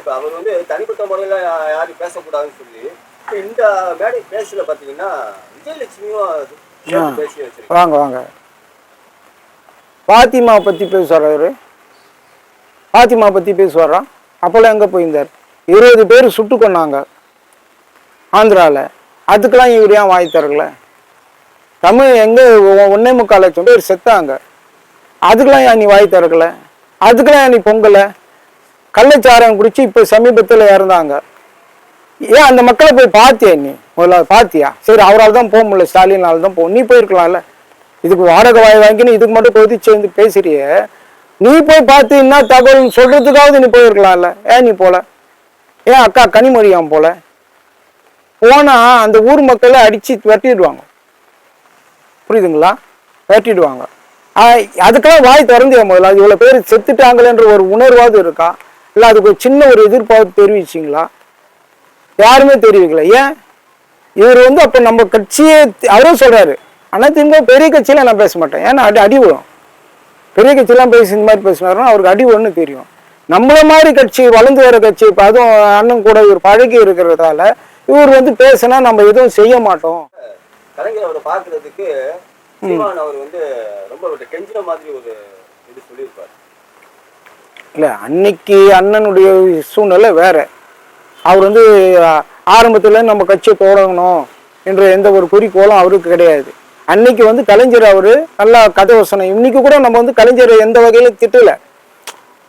இப்ப அவர் வந்து தனிப்பட்ட முறையில யாரும் பேசக்கூடாதுன்னு சொல்லி இந்த மேடை பேசல பாத்தீங்கன்னா விஜயலட்சுமியும் பேசி வச்சிருக்காங்க வாங்க வாங்க. பாத்திமா பற்றி பேசுவார் அவரு பாத்திமா பற்றி பேசுவாரா? அப்போல்லாம் எங்கே போயிருந்தார்? இருபது பேர் சுட்டு கொன்னாங்க ஆந்திராவில் அதுக்கெல்லாம் இவர் ஏன் வாங்கி தரல தமிழ் எங்கே ஒன்னே முக்கால் லட்சம் பேர் செத்தாங்க. அதுக்கெல்லாம் ஏன் நீ வாய் திறக்கல? அதுக்கெல்லாம் ஏன் நீ பொங்கலை? கள்ளச்சாரம் குடிச்சு இப்போ சமீபத்தில் இறந்தாங்க. ஏன் அந்த மக்களை போய் பார்த்தியா நீ? முதல்ல பார்த்தியா சரி அவரால் தான் போக முடியல ஸ்டாலினால் தான் போகும். நீ போயிருக்கலாம்ல. இதுக்கு வாடகை வாய் வாங்கின்னு இதுக்கு மட்டும் கொதி சேர்ந்து பேசுறிய. நீ போய் பார்த்து என்ன தகவல் சொல்றதுக்காவது நீ போயிருக்கலாம்ல. ஏன் நீ போல? ஏன் அக்கா கனிமொழியாம் போல? போனா அந்த ஊர் மக்களை அடிச்சு வெட்டிடுவாங்க புரியுதுங்களா? வெட்டிடுவாங்க அதுக்கெல்லாம் வாய் திறந்தியா முதல்ல? அது இவ்வளவு பேர் செத்துட்டாங்களேன்ற ஒரு உணர்வாவது இருக்கா? இல்ல அதுக்கு ஒரு சின்ன ஒரு எதிர்பார்ப்பு தெரிவிச்சிங்களா? யாருமே தெரிவிக்கல. ஏன்? இவர் வந்து அப்ப நம்ம கட்சியே அவரும் சொல்றாரு. ஆனா திமுக பெரிய கட்சியில நான் பேச மாட்டேன். ஏன்னா அடி அடி பெரிய கட்சியெல்லாம் பேசி இந்த மாதிரி பேசினாருன்னா அவருக்கு அடி ஒன்று தெரியும். நம்மள மாதிரி கட்சி வளர்ந்து வர கட்சி இப்போ அதுவும் அண்ணன் கூட இவர் பழகி இருக்கிறதால இவர் வந்து பேசினா நம்ம எதுவும் செய்ய மாட்டோம். கலைஞர் அவரை பார்க்கறதுக்கு அவர் வந்து ரொம்ப கெஞ்சின மாதிரி ஒரு இது சொல்லியிருப்பாரு. இல்லை அன்னைக்கு அண்ணனுடைய சூழ்நிலை வேறு. அவர் வந்து ஆரம்பத்தில் நம்ம கட்சியை தொடங்கணும் என்ற எந்த ஒரு குறிக்கோளும் அவருக்கு கிடையாது. அன்னைக்கு வந்து கலைஞர் அவர் நல்லா கதை வசனம் இன்னைக்கு கூட நம்ம வந்து கலைஞர் எந்த வகையிலும் திட்டல.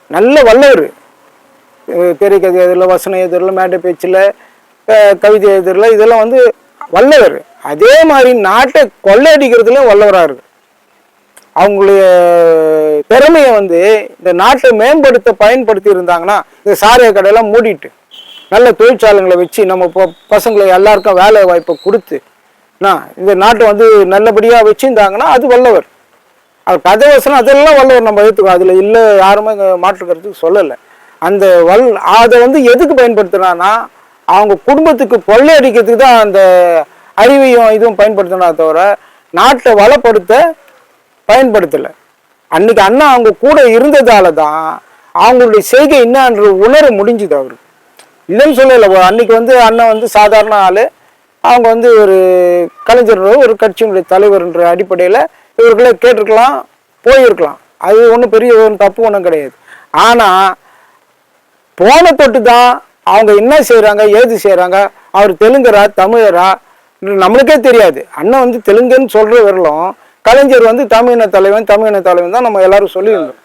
நல்ல வல்லவர். திரைக்கதை எதிரில் வசனம் எதிரில் மேடை பேச்சில் கவிதை எதிரில் இதெல்லாம் வந்து வல்லவர். அதே மாதிரி நாட்டை கொள்ளையடிக்கிறதுல வல்லவராக இருக்குது அவங்களுடைய திறமையை வந்து இந்த நாட்டை மேம்படுத்த பயன்படுத்தி இருந்தாங்கன்னா இந்த சாராய கடையெல்லாம் மூடிட்டு நல்ல தொழிற்சாலைகளை வச்சு நம்ம இப்போ பசங்களை எல்லாருக்கும் வேலை வாய்ப்பை கொடுத்து என்ன, இந்த நாட்டை வந்து நல்லபடியாக வச்சுருந்தாங்கன்னா அது வல்லவர். அது கதை அதெல்லாம் வல்லவர் நம்ம ஏற்றுக்கோ அதில் இல்லை யாருமே மாற்றுக்கிறதுக்கு சொல்லலை. அந்த வல் அதை வந்து எதுக்கு பயன்படுத்துனான்னா அவங்க குடும்பத்துக்கு கொள்ளையடிக்கிறதுக்கு தான் அந்த அறிவையும் இதுவும் பயன்படுத்தினா தவிர நாட்டை வளப்படுத்த பயன்படுத்தலை. அன்னைக்கு அண்ணா அவங்க கூட இருந்ததால தான் அவங்களுடைய செய்கை என்னன்ற உணர முடிஞ்சுது அவருக்கு. இல்லைன்னு சொல்லலை அன்னைக்கு வந்து அண்ணன் வந்து சாதாரண ஆள். அவங்க வந்து ஒரு கலைஞர் ஒரு கட்சியினுடைய தலைவர்ன்ற அடிப்படையில் இவர்களை கேட்டிருக்கலாம் போயிருக்கலாம். அது ஒன்றும் பெரிய ஒன்றும் தப்பு ஒன்றும் கிடையாது. ஆனால் போன தொட்டு தான் அவங்க என்ன செய்கிறாங்க ஏது செய்கிறாங்க அவர் தெலுங்கரா தமிழரா நம்மளுக்கே தெரியாது. அண்ணன் வந்து தெலுங்குன்னு சொல்கிற வரலும் கலைஞர் வந்து தமிழின தலைவன் தமிழின தலைவன் தான் நம்ம எல்லாரும் சொல்லியிருந்தோம்.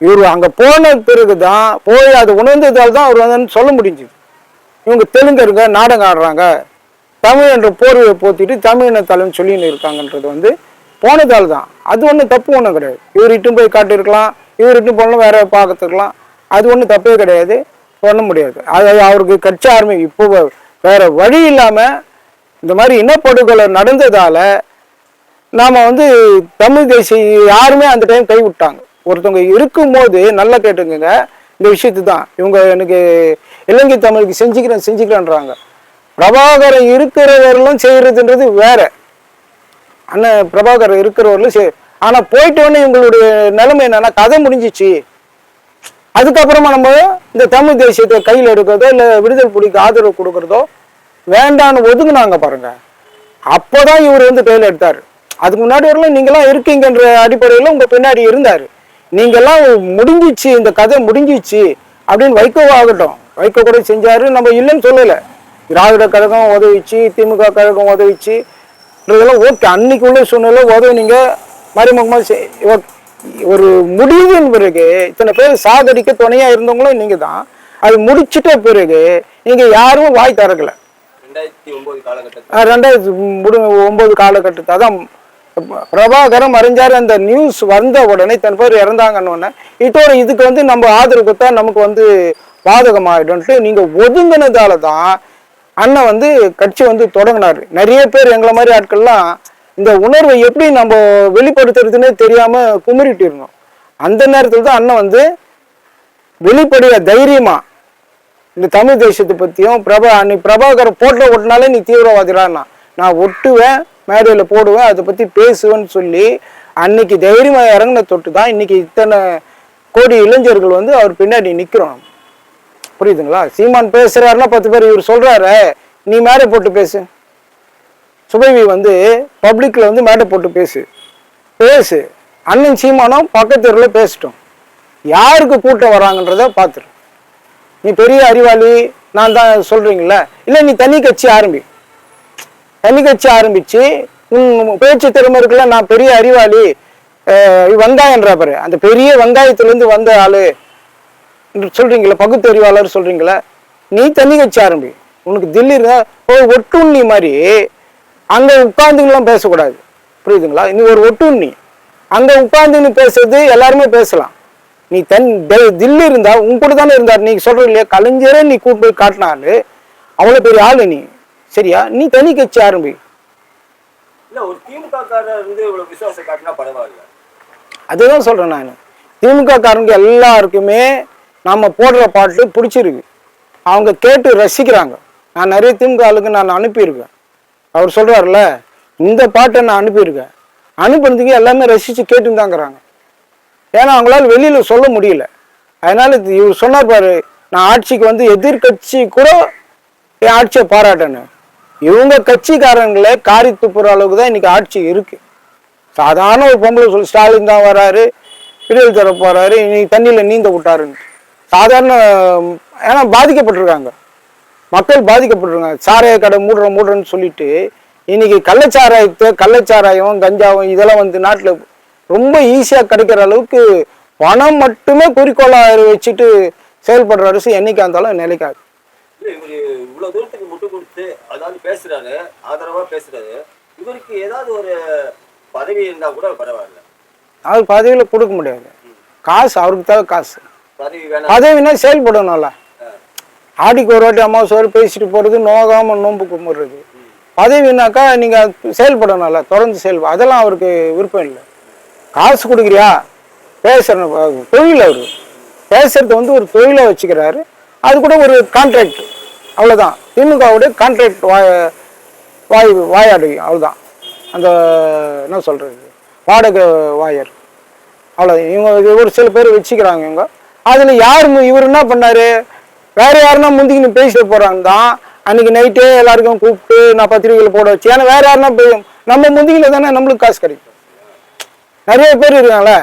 இவர் அங்கே போன பிறகு தான் போய் அது உணர்ந்ததால் தான் அவர் வந்து சொல்ல முடிஞ்சு இவங்க தெலுங்கருங்க நாடகம் ஆடுறாங்க. தமிழ் என்ற போர்வையை போத்திட்டு தமிழின தலைவன் சொல்லின்னு இருக்காங்கன்றது வந்து போனதால் தான். அது ஒன்றும் தப்பு ஒன்றும் கிடையாது. இவர் இட்டும் போய் காட்டியிருக்கலாம் இவர் இட்டும் போனாலும் வேற பார்க்கறதுக்கலாம். அது ஒன்றும் தப்பே கிடையாது பண்ண முடியாது. அது அவருக்கு கட்சி ஆரம்பி இப்போ வேற வழி இல்லாமல் இந்த மாதிரி இனப்படுகொலை நடந்ததால் நாம் வந்து தமிழ் தேசிய யாருமே அந்த டைம் கை விட்டாங்க. ஒருத்தவங்க இருக்கும்போது நல்லா கேட்டுக்கங்க. இந்த விஷயத்து தான் இவங்க எனக்கு இலங்கை தமிழுக்கு செஞ்சுக்கிறேன் செஞ்சுக்கிறேன்றாங்க. பிரபாகரன் இருக்கிறவர்களும் செய்கிறதுன்றது வேற. அண்ணன் பிரபாகரன் இருக்கிறவர்களும் செய் ஆனால் போயிட்டோன்னு இவங்களுடைய நிலைமை என்னன்னா கதை முடிஞ்சிச்சு. அதுக்கப்புறமா நம்ம இந்த தமிழ் தேசியத்தை கையில் எடுக்கிறதோ இல்லை விடுதலை புலிக்கு ஆதரவு கொடுக்கறதோ வேண்டான்னு ஒதுங்குனாங்க பாருங்க. அப்போதான் இவர் வந்து கையில் எடுத்தார். அதுக்கு முன்னாடி வரலாம் நீங்களாம் இருக்கீங்கன்ற அடிப்படையில் உங்க பின்னாடி இருந்தார். நீங்கெல்லாம் முடிஞ்சிச்சு இந்த கதை முடிஞ்சிச்சு அப்படின்னு வைகோ ஆகட்டும். வைகோ கூட செஞ்சாரு நம்ம இல்லைன்னு சொல்லலை. திராவிட கழகம் உதவிச்சு திமுக கழகம் உதவிச்சு இதெல்லாம் ஓகே. அன்னைக்கு உள்ள சூழ்நிலை உதவுனீங்க மறைமுகமாக ஒரு முடிவின் பிறகு இத்தனை பேர் சாகடிக்க துணையா இருந்தவங்களும் நீங்க தான். அது முடிச்சிட்ட பிறகு நீங்க யாரும் வாய் திறக்கல. ரெண்டாயிரத்தி ஒன்பது காலகட்டத்தில். அதான் பிரபாகரம் மறைஞ்சாரு அந்த நியூஸ் வந்த உடனே தன் பேர் இறந்தாங்கன்னு உடனே இதோட இதுக்கு வந்து நம்ம ஆதரவு கொடுத்தா நமக்கு வந்து பாதகமாயிடும்ட்டு நீங்கள் ஒதுங்கினதால தான் அண்ணன் வந்து கட்சி வந்து தொடங்கினாரு. நிறைய பேர் எங்களை மாதிரி ஆட்கள்லாம் இந்த உணர்வை எப்படி நம்ம வெளிப்படுத்துறதுன்னே தெரியாமல் குமுறிட்டு இருந்தோம் அந்த நேரத்தில் தான் அண்ணன் வந்து வெளிப்படைய தைரியமாக இந்த தமிழ் தேசத்தை பற்றியும் பிரபா நீ பிரபாகர் போட்டோ ஒட்டினாலே நீ தீவிரவாதிடான்னா நான் ஒட்டுவேன் மேடையில் போடுவேன் அதை பற்றி பேசுவேன்னு சொல்லி அன்னைக்கு தைரியமாக இறங்கின தொட்டு தான் இன்னைக்கு இத்தனை கோடி இளைஞர்கள் வந்து அவர் பின்னாடி நிற்கிறோம் புரியுதுங்களா? சீமான் பேசுறாருன்னா பத்து பேர் இவர் சொல்றாரு நீ மேடை போட்டு பேசு. சுபவி வந்து பப்ளிக்ல வந்து மேடை போட்டு பேசு. பேசு. அண்ணன் சீமானும் பக்கத்து பேசிட்டோம். யாருக்கு கூட்டம் வராங்கன்றத பார்த்துரு நீ பெரிய அறிவாளி நான் தான் சொல்கிறீங்களே இல்லை நீ தனி கட்சி ஆரம்பி. தனி ஆரம்பிச்சு உன் பேச்சு திறமை இருக்குல்ல நான் பெரிய அறிவாளி அஹ் பாரு. அந்த பெரிய வெங்காயத்திலேருந்து வந்த ஆளு. என்று சொல்றீங்களா பகுத்தறிவாளர் சொல்றீங்களா. நீ தண்ணி கட்சி ஆரம்பி. உனக்கு தில்லி இருந்தா ஓ ஒட்டுண்ணி மாதிரி அங்க உட்கார்ந்துங்களாம் பேசக்கூடாது. புரியுதுங்களா? நீ ஒரு ஒட்டுண்ணி. அங்க உட்கார்ந்துன்னு பேசுறது எல்லாருமே பேசலாம். நீ தன் தில்லி இருந்தா உன் கூட தானே இருந்தார். நீ சொல்ற இல்லையா? கலைஞரே நீ கூப்பிட்டு போய் காட்டினாலு அவ்வளவு பெரிய ஆளு நீ. சரியா? நீ தனி கட்சி ஆரம்பி. அதுதான் சொல்றேன் நான். திமுக காரங்க எல்லாருக்குமே நம்ம போடுற பாட்டு பிடிச்சிருக்கு. அவங்க கேட்டு ரசிக்கிறாங்க. நான் நிறைய திமுக ஆளுக்கு நான் அனுப்பியிருக்கேன். அவர் சொல்றாருல இந்த பாட்டை நான் அனுப்பியிருக்கேன். அனுப்புறதுக்கு எல்லாமே ரசிச்சு கேட்டுன்னு தாங்கிறாங்க ஏன்னா அவங்களால வெளியில சொல்ல முடியல. அதனால இவர் சொன்னார் பாரு நான் ஆட்சிக்கு வந்து எதிர்க்கட்சி கூட என் ஆட்சியை பாராட்டேன்னு இவங்க கட்சிக்காரங்களே காரி துப்புற அளவுக்கு தான் இன்னைக்கு ஆட்சி இருக்கு. சாதாரண ஒரு பொம்பளை சொல்லி ஸ்டாலின் தான் வராரு விடியல் தர போறாரு இன்னைக்கு தண்ணியில் நீந்த விட்டாருன்னு. சாதாரண ஏன்னா பாதிக்கப்பட்டிருக்காங்க. மக்கள் பாதிக்கப்பட்டிருக்காங்க. சாராய கடை மூடுற மூடுறன்னு சொல்லிட்டு இன்னைக்கு கள்ளச்சாராயத்தை கள்ளச்சாராயம் கஞ்சாவும் இதெல்லாம் வந்து நாட்டில் ரொம்ப ஈஸியாக கிடைக்கிற அளவுக்கு பணம் மட்டுமே குறிக்கோளாக வச்சுட்டு செயல்படுற அரசு என்னைக்கா இருந்தாலும் நிலைக்காது இவரு இவ்வளவு தூரத்துக்கு முட்டு கொடுத்து அதாவது பேசுறாரு ஆதரவா பேசுறாரு. இவருக்கு ஏதாவது ஒரு பதவி இருந்தா கூட பரவாயில்ல. அவர் பதவியில் கொடுக்க முடியாது. காசு அவருக்கு தேவை காசு. பதவி வேணாம். பதவினா செயல்படணும்ல. ஆடிக்கு ஒரு வாட்டி அம்மாவாசை வரை பேசிட்டு போறது நோகாம நோன்பு கும்பிடுறது. பதவினாக்கா நீங்க செயல்படணும்ல தொடர்ந்து செயல்பட அதெல்லாம் அவருக்கு விருப்பம் இல்லை. காசு கொடுக்குறியா? பேசுறணும் தொழில் அவரு. பேசுறது வந்து ஒரு தொழிலை வச்சுக்கிறாரு. அது கூட ஒரு கான்ட்ராக்ட் அவ்வளோதான் திமுகவுடைய கான்ட்ராக்ட் வாய் வாய் வாயாடு அவ்வளோதான் அந்த என்ன சொல்கிறது வாடகை வாயர். அவ்வளோ இவங்க ஒரு சில பேர் வச்சுக்கிறாங்க இவங்க. அதில் யார் இவர் என்ன பண்ணார்? வேறு யாருன்னா முந்திக்கின்னு பேசிட்டு போகிறாங்க தான் அன்றைக்கி நைட்டே எல்லாருக்கும் கூப்பிட்டு நான் பத்திரிகையில் போட வச்சு ஏன்னா வேறு யாருன்னா நம்ம முந்திக்கில தானே நம்மளுக்கு காசு கிடைக்கும். நிறைய பேர் இருக்காங்களே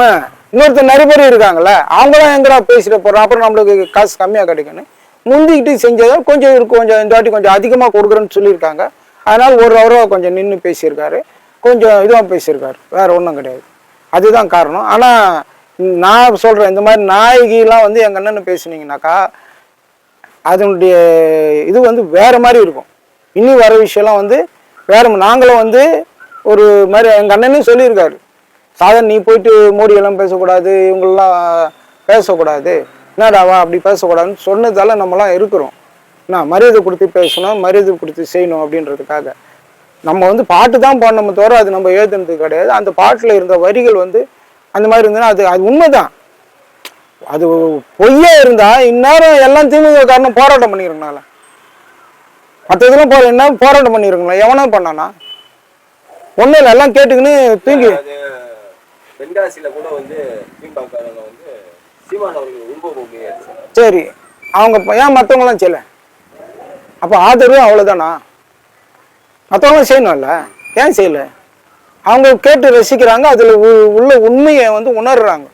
ஆ, இன்னொருத்தர் நிறைய பேர் இருக்காங்கல்ல? அவங்களாம் எங்கடா பேசிட்டு போகிறோம் அப்புறம் நம்மளுக்கு காசு கம்மியாக கிடைக்குன்னு முந்திக்கிட்டு செஞ்சதால் கொஞ்சம் இருக்கு கொஞ்சம் இந்த வாட்டி கொஞ்சம் அதிகமாக கொடுக்குறேன்னு சொல்லியிருக்காங்க. அதனால் ஒரு ரூபா கொஞ்சம் நின்று பேசியிருக்காரு. கொஞ்சம் இதுவாக பேசியிருக்காரு. வேறு ஒன்றும் கிடையாது. அதுதான் காரணம். ஆனால் நான் சொல்கிறேன் இந்த மாதிரி நாயகிலாம் வந்து எங்கள் அண்ணன் பேசுனீங்கனாக்கா அதனுடைய இது வந்து வேறு மாதிரி இருக்கும். இனி வர விஷயம்லாம் வந்து வேற நாங்களும் வந்து ஒரு மாதிரி எங்கள் அண்ணனே சொல்லியிருக்காரு. சாதாரண நீ போயிட்டு மோடியெல்லாம் பேசக்கூடாது இவங்களெல்லாம் பேசக்கூடாது. என்னடாவா அப்படி பேசக்கூடாதுன்னு சொன்னதால நம்மலாம் இருக்கிறோம். நான் மரியாதை கொடுத்து பேசணும் மரியாதை கொடுத்து செய்யணும் அப்படின்றதுக்காக. நம்ம வந்து பாட்டு தான் பண்ணோம் தவிர அது நம்ம எழுதுனது கிடையாது. அந்த பாட்டில் இருந்த வரிகள் வந்து அந்த மாதிரி இருந்ததுன்னா அது அது உண்மைதான். அது பொய்யா இருந்தா இந்நேரம் எல்லாம் திமுக காரணம் போராட்டம் பண்ணிருக்கனால. மற்ற இதெல்லாம் போ என்ன போராட்டம் பண்ணிருக்கணும் எவனா பண்ணானா? ஒன்றும் இல்லை எல்லாம் கேட்டுக்கின்னு தூங்கி கூட வந்து திமுக வந்து சரி? அவங்க ஏன் மற்றவங்களாம் செய்யல? அப்போ ஆதரவு அவ்வளோதானா மற்றவங்களும் செய்யணும்ல. ஏன் செய்யல? அவங்க கேட்டு ரசிக்கிறாங்க அதில் உள்ள உண்மையை வந்து உணர்றாங்க.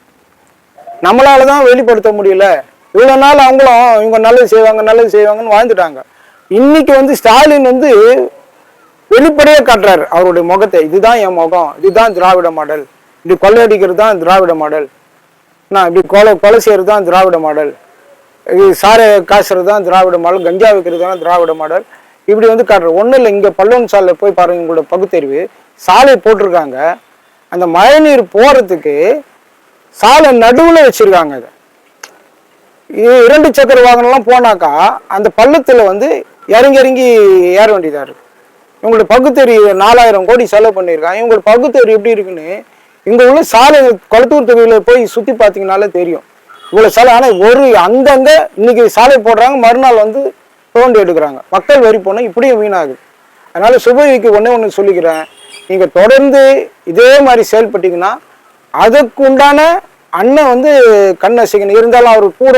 நம்மளால தான் வெளிப்படுத்த முடியல. இவ்வளோ நாள் அவங்களும் இவங்க நல்லது செய்வாங்க நல்லது செய்வாங்கன்னு வாழ்ந்துட்டாங்க. இன்னைக்கு வந்து ஸ்டாலின் வந்து வெளிப்படையே காட்டுறாரு அவருடைய முகத்தை. இதுதான் என் முகம். இதுதான் திராவிட மாடல். இப்படி கொள்ளையடிக்கிறது தான் திராவிட மாடல். நான் இப்படி கொலை கொலை செய்கிறது தான் திராவிட மாடல். இது சாரை காசுறது தான் திராவிட மாடல் கஞ்சா வைக்கிறது தான் திராவிட மாடல். இப்படி வந்து காட்டுற ஒன்றும் இல்லை இங்கே பல்லவன் சாலையில் போய் பாருங்க உங்களோட பகுத்தறிவு. சாலை போட்டிருக்காங்க. அந்த மழைநீர் போகிறதுக்கு சாலை நடுவில் வச்சுருக்காங்க அதை. இது இரண்டு சக்கர வாகனம்லாம் போனாக்கா அந்த பள்ளத்தில் வந்து இறங்கி இறங்கி ஏற வேண்டியதாக இருக்குது இவங்களோட பகுத்தறிவு நாலாயிரம் கோடி செலவு பண்ணியிருக்காங்க. இவங்களோட பகுத்தறிவு எப்படி இருக்குன்னு இங்கே உள்ள சாலை கொளத்தூர் தொகுதியில் போய் சுற்றி பார்த்தீங்கனாலே தெரியும். இவ்வளோ சாலை. ஆனால் ஒரு அங்கங்கே இன்னைக்கு சாலை போடுறாங்க மறுநாள் வந்து தோண்டி எடுக்கிறாங்க. மக்கள் வரி போனால் இப்படியும் வீணாகுது. அதனால் சுபவிக்கு ஒன்றே ஒன்று சொல்லிக்கிறேன். நீங்கள் தொடர்ந்து இதே மாதிரி செயல்பட்டீங்கன்னா அதுக்கு உண்டான அண்ணன் வந்து கண்ணசிக்கணும் இருந்தாலும் அவர் கூட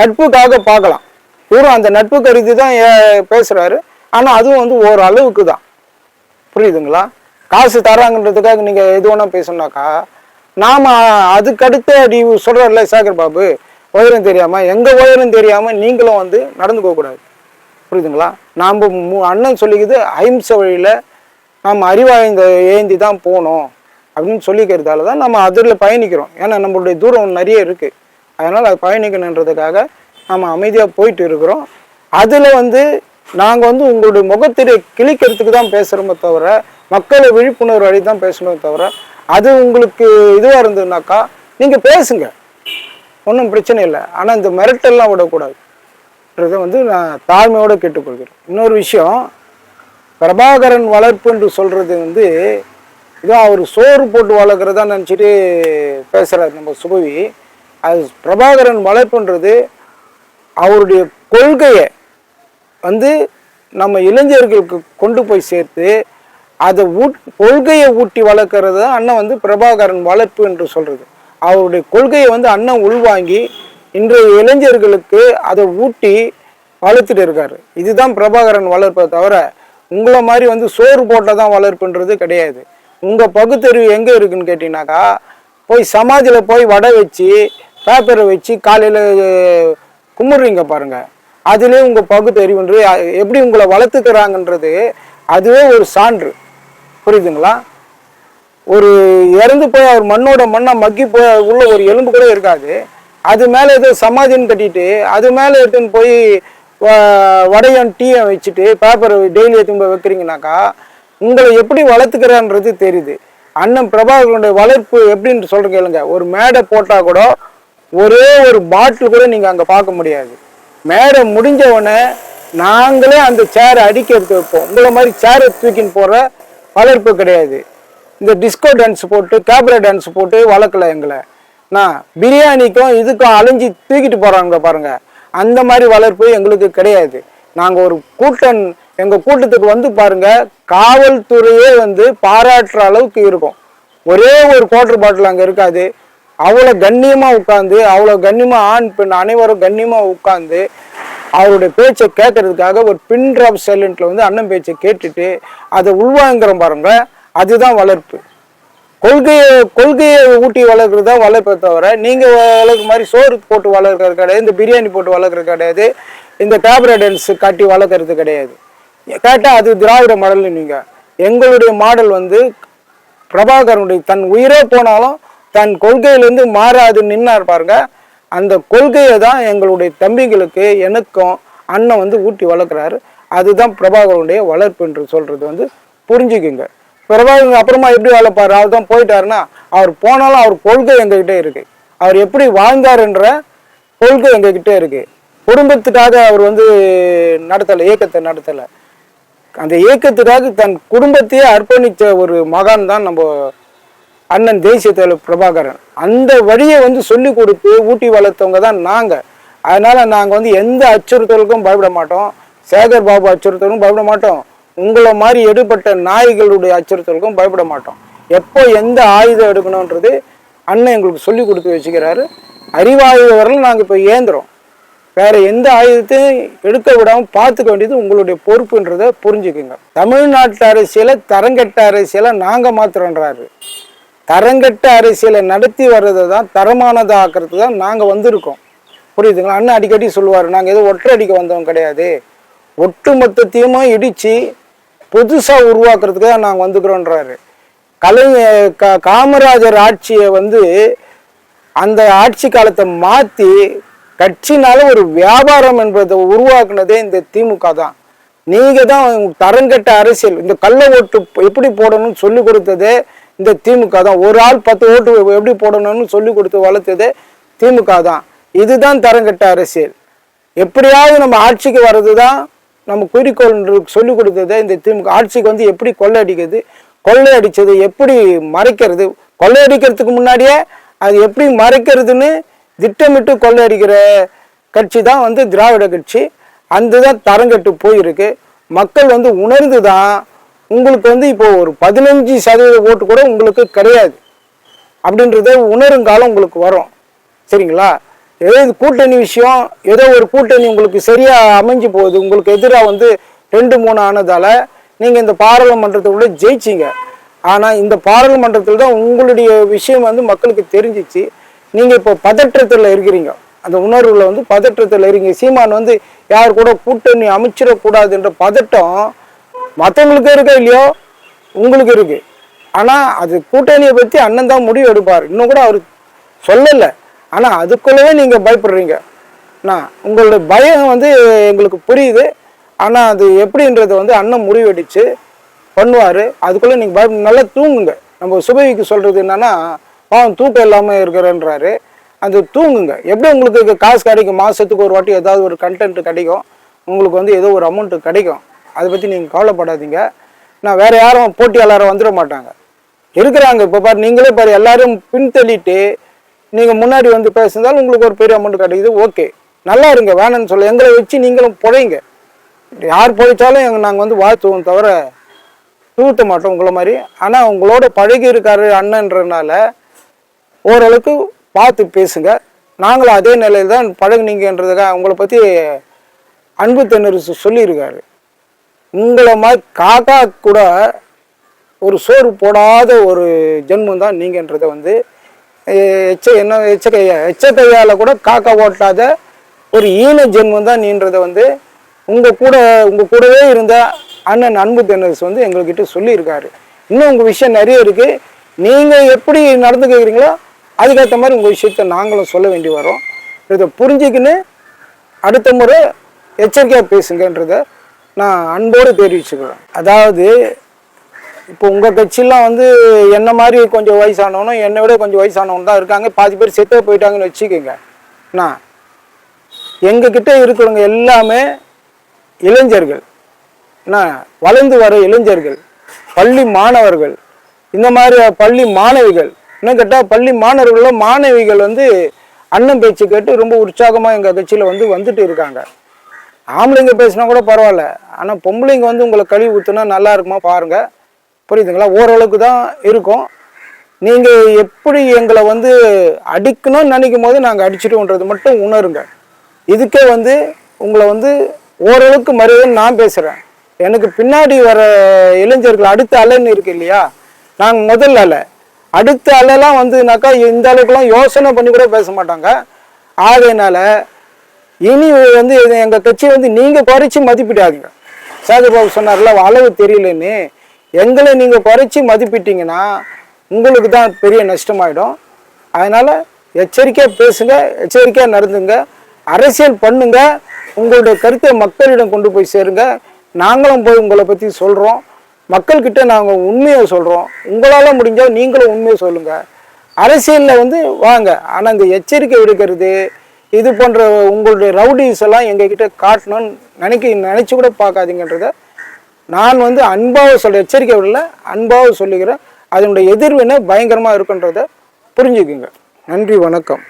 நட்புக்காக பார்க்கலாம். இவரும் அந்த நட்பு கருதி தான் பேசுகிறாரு ஆனால் அதுவும் வந்து ஓரளவுக்கு தான் புரியுதுங்களா? காசு தராங்கன்றதுக்காக நீங்க எது வேணால் பேசணும்னாக்கா நாம அதுக்கடுத்து அப்படி சொல்றாருல சேகர் பாபு உயரம் தெரியாம எங்க உயரம் தெரியாம நீங்களும் வந்து நடந்துக்க கூடாது. புரியுதுங்களா? நாம் அண்ணன் சொல்லிக்குது அஹிம்சை வழியில நாம் அறிவாய்ந்த ஏந்தி தான் போகணும். அப்படின்னு சொல்லிக்கிறதால தான் நம்ம அதில் பயணிக்கிறோம். ஏன்னா நம்மளுடைய தூரம் நிறைய இருக்குது அதனால் அது பயணிக்கணுன்றதுக்காக நம்ம அமைதியாக போயிட்டு இருக்கிறோம். அதில் வந்து நாங்கள் வந்து உங்களுடைய முகத்திரை கிழிக்கிறதுக்கு தான் பேசுகிறோமே தவிர மக்களை விழிப்புணர்வு வழி தான் பேசணுமே தவிர அது உங்களுக்கு இதுவாக இருந்ததுனாக்கா நீங்கள் பேசுங்க. ஒன்றும் பிரச்சனை இல்லை. ஆனால் இந்த மிரட்டெல்லாம் விடக்கூடாதுன்றதை வந்து நான் தாழ்மையோடு கேட்டுக்கொள்கிறேன். இன்னொரு விஷயம் பிரபாகரன் வளர்ப்பு என்று சொல்கிறது வந்து இதோ அவர் சோறு போட்டு வளர்க்குறதா நினச்சிட்டு பேசுகிறார் நம்ம சுபவி. அது பிரபாகரன் வளர்ப்புன்றது அவருடைய கொள்கையை வந்து நம்ம இளைஞர்களுக்கு கொண்டு போய் சேர்த்து அதை ஊட் கொள்கையை ஊட்டி வளர்க்கறது தான் அண்ணன் வந்து பிரபாகரன் வளர்ப்பு என்று சொல்கிறது அவருடைய கொள்கையை வந்து அண்ணன் உள்வாங்கி இன்றைய இளைஞர்களுக்கு அதை ஊட்டி வளர்த்துட்டு இருக்காரு. இதுதான் பிரபாகரன் வளர்ப்பை தவிர உங்களை மாதிரி வந்து சோறு போட்டால் தான் வளர்ப்புன்றது கிடையாது. உங்கள் பகுத்தறிவு எங்கே இருக்குன்னு கேட்டிங்கனாக்கா போய் சமாஜில் போய் வடை வச்சு பேப்பரை வச்சு காலையில் கும்பிட்றீங்க பாருங்கள் அதுலேயே உங்கள் பகுத்தறிவுன்றது அ- எப்படி உங்களை வளர்த்துக்கிறாங்கன்றது அதுவே ஒரு சான்று. புரியுதுங்களா? ஒரு இறந்து போய் அவர் மண்ணோட மண்ணா மக்கி போய் உள்ள ஒரு எலும்பு கூட இருக்காது. அது மேலே ஏதோ சமாதின்னு கட்டிட்டு அது மேலே எடுத்துன்னு போய் வ- வடையும் டீயும் வச்சுட்டு பேப்பரை டெய்லி எடுத்துன்னு போய் வைக்கிறீங்கனாக்கா உங்களை எப்படி வளர்த்துக்கிறான்றது தெரியுது. அண்ணன் பிரபாகரனுடைய வளர்ப்பு எப்படின்னு சொல்ற கேளுங்க. ஒரு மேடை போட்டால் கூட ஒரே ஒரு பாட்டில் கூட நீங்கள் அங்கே பார்க்க முடியாது. மேடை முடிஞ்ச உடனே நாங்களே அந்த சேரை அடிக்க எடுத்து வைப்போம். உங்களை மாதிரி சேரை தூக்கின்னு போகிற வளர்ப்பு கிடையாது. இந்த டிஸ்கோ டான்ஸ் போட்டு கேப்ரா டான்ஸ் போட்டு வளர்க்கல எங்களை. நான் பிரியாணிக்கும் இதுக்கும் அலைஞ்சு தூக்கிட்டு போகிறாங்க பாருங்கள் அந்த மாதிரி வளர்ப்பு எங்களுக்கு கிடையாது. நாங்கள் ஒரு கூட்டம் எங்கள் கூட்டத்துக்கு வந்து பாருங்கள் காவல்துறையே வந்து பாராட்டுற அளவுக்கு இருக்கும். ஒரே ஒரு குவார்டர் பாட்டில் அங்கே இருக்காது. அவ்வளோ கண்ணியமாக உட்காந்து அவ்வளோ கண்ணியமாக ஆண் பெண் அனைவரும் கண்ணியமாக உட்காந்து அவருடைய பேச்சை கேட்கறதுக்காக ஒரு பின் ட்ராப் சைலண்ட்ல வந்து அண்ணன் பேச்சை கேட்டுட்டு அதை உள்வாங்கிறோம் பாருங்க. அதுதான் வளர்ப்பு. கொள்கையை கொள்கையை ஊட்டி வளர்க்குறது தான் வளர்ப்பை தவிர நீங்கள் வளர்க்குற மாதிரி சோறு போட்டு வளர்க்குறது கிடையாது இந்த பிரியாணி போட்டு வளர்க்குறது கிடையாது இந்த கேப்ரா டான்ஸ் காட்டி வளர்க்குறது கிடையாது. கேட்டால் அது திராவிட மாடல் நீங்கள் எங்களுடைய மாடல் வந்து பிரபாகரனுடைய தன் உயிரே போனாலும் தன் கொள்கையிலேருந்து மாறாது நின்னார் பாருங்க. அந்த கொள்கையை தான் எங்களுடைய தம்பிங்களுக்கு எனக்கும் அண்ணன் வந்து ஊட்டி வளர்க்குறாரு. அதுதான் பிரபாகரனுடைய வளர்ப்பு என்று சொல்கிறது வந்து புரிஞ்சுக்குங்க. பிரபாகரன் அப்புறமா எப்படி வளர்ப்பாரு? அவர் தான் போயிட்டாருன்னா அவர் போனாலும் அவர் கொள்கை எங்ககிட்ட இருக்கு. அவர் எப்படி வாழ்ந்தாருன்ற கொள்கை எங்ககிட்ட இருக்கு. குடும்பத்துக்காக அவர் வந்து நடத்தலை இயக்கத்தை நடத்தலை. அந்த இயக்கத்துக்காக தன் குடும்பத்தையே அர்ப்பணித்த ஒரு மகான் தான் நம்ம அண்ணன் தேசிய தலைவர் பிரபாகரன். அந்த வழியை வந்து சொல்லி கொடுத்து ஊட்டி வளர்த்தவங்க தான் நாங்கள் அதனால நாங்கள் வந்து எந்த அச்சுறுத்தலுக்கும் பயப்பட மாட்டோம். சேகர் பாபு அச்சுறுத்தலுக்கும் பயப்பட மாட்டோம். உங்களை மாதிரி எடுபட்ட நாய்களுடைய அச்சுறுத்தலுக்கும் பயப்பட மாட்டோம். எப்போ எந்த ஆயுதம் எடுக்கணுன்றது அண்ணன் எங்களுக்கு சொல்லி கொடுத்து வச்சுக்கிறாரு. அறிவாயுதம் வரலும் நாங்கள் இப்போ ஏந்துறோம். வேற எந்த ஆயுதத்தையும் எடுக்க விடாமல் பார்த்துக்க வேண்டியது உங்களுடைய பொறுப்புன்றதை புரிஞ்சுக்குங்க. தமிழ்நாட்டு அரசியலை தரங்கெட்ட அரசியலை நாங்கள் மாத்துறோன்றாரு. தரங்கெட்ட அரசியலை நடத்தி வர்றதை தான் தரமானதாக ஆக்கிறது தான் நாங்கள் வந்திருக்கோம். புரியுதுங்களா? அண்ணன் அடிக்கடி சொல்லுவார் நாங்கள் எதுவும் ஒற்றை அடிக்க வந்தவங்க கிடையாது. ஒட்டு மொத்தத்தையுமே இடித்து புதுசாக உருவாக்குறதுக்கு தான் நாங்கள் வந்துக்கிறோன்றாரு கலைஞர் கா காமராஜர் ஆட்சியை வந்து அந்த ஆட்சி காலத்தை மாற்றி கட்சினால ஒரு வியாபாரம் என்பதை உருவாக்குனதே இந்த திமுக தான். நீங்கள் தான் தரங்கெட்ட அரசியல் இந்த கள்ள ஓட்டு எப்படி போடணும்னு சொல்லி கொடுத்ததே இந்த திமுக தான். ஒரு ஆள் பத்து ஓட்டு எப்படி போடணும்னு சொல்லி கொடுத்து வளர்த்ததே திமுக தான். இதுதான் தரங்கட்ட அரசியல். எப்படியாவது நம்ம ஆட்சிக்கு வர்றது தான் நம்ம குறிக்கோள் சொல்லி கொடுத்தது இந்த திமுக. ஆட்சிக்கு வந்து எப்படி கொள்ளையடிக்கிறது அடித்தது எப்படி மறைக்கிறது கொள்ளையடிக்கிறதுக்கு முன்னாடியே அது எப்படி மறைக்கிறதுன்னு திட்டமிட்டு கொள்ளையடிக்கிற கட்சி தான் வந்து திராவிட கட்சி. அந்த தான் தரங்கட்டு போயிருக்கு. மக்கள் வந்து உணர்ந்து தான் உங்களுக்கு வந்து இப்போ ஒரு பதினஞ்சு சதவீத ஓட்டு கூட உங்களுக்கு கிடையாது. அப்படின்றத உணரும் காலம் உங்களுக்கு வரும். சரிங்களா? ஏதோ இது கூட்டணி விஷயம் ஏதோ ஒரு கூட்டணி உங்களுக்கு சரியா அமைஞ்சு போகுது. உங்களுக்கு எதிராக வந்து ரெண்டு மூணு ஆனதால நீங்க இந்த பாராளுமன்றத்தை பாராளுமன்றத்துக்குள்ள ஜெயிச்சிங்க. ஆனா இந்த பாராளுமன்றத்தில் தான் உங்களுடைய விஷயம் வந்து மக்களுக்கு தெரிஞ்சிச்சு. நீங்க இப்போ பதற்றத்தில் இருக்கிறீங்க. அந்த உணர்வுல வந்து பதற்றத்தில் இருக்கீங்க. சீமான் வந்து யார் கூட கூட்டணி அமைச்சிடக்கூடாதுன்ற பதட்டம் மற்றவங்களுக்கு இருக்கா இல்லையோ? உங்களுக்கு இருக்கு. ஆனால் அது கூட்டணியை பற்றி அண்ணன் தான் முடிவு எடுப்பார். இன்னும் கூட அவர் சொல்லலை. ஆனால் அதுக்குள்ளவே நீங்கள் பயப்படுறீங்க. நான் உங்களுடைய பயம் வந்து எங்களுக்கு புரியுது. ஆனால் அது எப்படின்றத வந்து அண்ணன் முடிவெடிச்சு பண்ணுவார். அதுக்குள்ளே நீங்கள் பய நல்லா தூங்குங்க. நம்ம சுபவிக்கு சொல்கிறது என்னன்னா பாவம் தூக்கம் இல்லாமல் இருக்கிறேன்றாரு. அந்த தூங்குங்க. எப்படி உங்களுக்கு காசு கிடைக்கும்? மாதத்துக்கு ஒரு வாட்டி ஏதாவது ஒரு கண்டென்ட் கிடைக்கும். உங்களுக்கு வந்து ஏதோ ஒரு அமௌண்ட்டு கிடைக்கும். அதை பற்றி நீங்கள் கவலைப்படாதீங்க. நான் வேறு யாரும் போட்டியாளராக வந்துட மாட்டாங்க. இருக்கிறாங்க. இப்போ பாரு நீங்களே பாரு எல்லாரும் பின்தள்ளிட்டு நீங்கள் முன்னாடி வந்து பேசுனாலும் உங்களுக்கு ஒரு பெரிய அமௌண்ட் கிடைக்குது. ஓகே நல்லா இருங்க வேணும்னு சொல்ல. எங்களை வச்சு நீங்களும் பிழைங்க. யார் பொழைச்சாலும் எங்கள் நாங்கள் வந்து வாழ்த்துவோம் தவிர தூத்த மாட்டோம் உங்களை மாதிரி. ஆனால் உங்களோட பழகி இருக்காரு அண்ணன்றனால ஓரளவுக்கு பார்த்து பேசுங்க. நாங்களும் அதே நிலையில் தான் பழகுனீங்கன்றதுக்காக உங்களை பற்றி அன்பு தென்னரசு சொல்லியிருக்காரு. உங்களை மாதிரி காக்கா கூட ஒரு சோறு போடாத ஒரு ஜென்மம் தான் நீங்கன்றதை வந்து எச்ச என்ன எச்சக்கையா எச்சக்கையால் கூட காக்கா ஓட்டாத ஒரு ஈன ஜென்மம் தான் நீன்றதை வந்து உங்கள் கூட உங்கள் கூடவே இருந்த அண்ணன் அன்பு தென்னரசு வந்து எங்கள்கிட்ட சொல்லியிருக்காரு. இன்னும் உங்கள் விஷயம் நிறைய இருக்குது நீங்கள் எப்படி நடந்துக்கிறீங்களோ அதுக்கேற்ற மாதிரி உங்கள் விஷயத்த நாங்களும் சொல்ல வேண்டி வரோம். இதை புரிஞ்சுக்கின்னு அடுத்த முறை எச்சரிக்கையாக பேசுங்கன்றத நான் அன்போடு தெரிவிச்சுக்கிறேன் அதாவது இப்போ உங்கள் கட்சியெலாம் வந்து என்ன மாதிரி கொஞ்சம் வயசானவனும் என்னை விட கொஞ்சம் வயசானவன் தான் இருக்காங்க. பாதி பேர் செத்தே போயிட்டாங்கன்னு வச்சுக்கோங்க. நான் எங்ககிட்ட இருக்கிறவங்க எல்லாமே இளைஞர்கள். என்ன வளர்ந்து வர இளைஞர்கள் பள்ளி மாணவர்கள் இந்த மாதிரி பள்ளி மாணவிகள். இன்னும் கேட்டால் பள்ளி மாணவர்களும் மாணவிகள் வந்து அண்ணன் பேச்சு கேட்டு ரொம்ப உற்சாகமாக எங்கள் கட்சியில் வந்து வந்துட்டு இருக்காங்க. ஆம்பளைங்க பேசினா கூட பரவாயில்ல. ஆனால் பொம்பளைங்க வந்து உங்களை கழுவி ஊற்றுனா நல்லா இருக்குமா பாருங்க. புரியுதுங்களா? ஓரளவுக்கு தான் இருக்கும். நீங்கள் எப்படி எங்களை வந்து அடிக்கணும்னு நினைக்கும் போது நாங்கள் அடிச்சிட்டோன்றது மட்டும் உணருங்க. இதுக்கே வந்து உங்களை வந்து ஓரளவுக்கு மரியாதை நான் பேசுகிறேன் எனக்கு பின்னாடி வர இளைஞர்கள் அடுத்த அலைன்னு இருக்கு இல்லையா? நாங்கள் முதல் அலை. அடுத்த அலைலாம் வந்துனாக்கா இந்த அளவுக்குலாம் யோசனை பண்ணி கூட பேச மாட்டாங்க. ஆகையினால இனி வந்து எங்கள் கட்சியை கட்சி வந்து நீங்கள் குறைச்சி மதிப்பிடாதீங்க. சேகர்பாபு சொன்னார்ல அளவு தெரியலன்னு. எங்களை நீங்கள் குறைச்சி மதிப்பிட்டீங்கன்னா உங்களுக்கு தான் பெரிய நஷ்டமாயிடும். அதனால் எச்சரிக்கையாக பேசுங்க எச்சரிக்கையாக நடந்துங்க. அரசியல் பண்ணுங்க. உங்களுடைய கருத்தை மக்களிடம் கொண்டு போய் சேருங்க. நாங்களும் போய் உங்களை பற்றி சொல்கிறோம் மக்கள்கிட்ட நாங்கள் உண்மையை சொல்கிறோம் உங்களால் முடிஞ்சால் நீங்களும் உண்மையை சொல்லுங்கள் அரசியலில் வந்து வாங்க. ஆனால் இந்த எச்சரிக்கை விடுக்கிறது இது போன்ற உங்களுடைய ரவுடிஸ் எல்லாம் எங்ககிட்ட காட்டணும்னு நினைக்க நினைச்சு கூட பார்க்காதீங்கன்றத நான் வந்து அன்பாக சொல்ல எச்சரிக்கை விடல அன்பாக சொல்லுகிறேன். அதனுடைய எதிர்வினை பயங்கரமாக இருக்குன்றத புரிஞ்சுக்குங்க. நன்றி வணக்கம்.